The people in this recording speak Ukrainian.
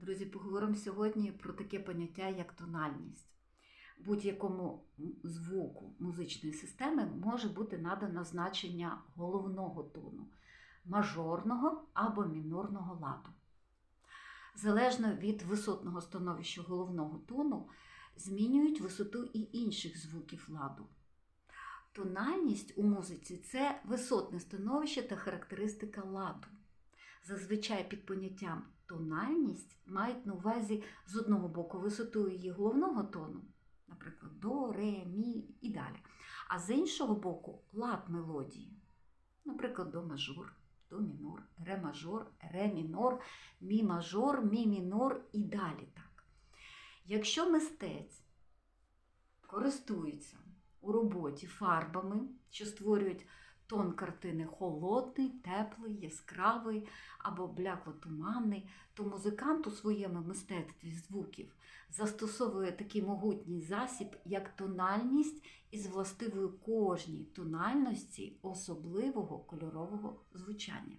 Друзі, поговоримо сьогодні про таке поняття, як тональність. Будь-якому звуку музичної системи може бути надано значення головного тону, мажорного або мінорного ладу. Залежно від висотного становища головного тону, змінюють висоту і інших звуків ладу. Тональність у музиці це висотне становище та характеристика ладу. Зазвичай під поняттям тональність мають на увазі з одного боку висоту її головного тону, наприклад, до, ре, мі і далі, а з іншого боку лад мелодії, наприклад, до мажор, до мінор, ре мажор, ре мінор, мі мажор, мі мінор і далі так. Якщо мистець користується у роботі фарбами, що створюють тон картини холодний, теплий, яскравий або блякло-туманний, то музикант у своєму мистецтві звуків застосовує такий могутній засіб, як тональність із властивою кожній тональності особливого кольорового звучання.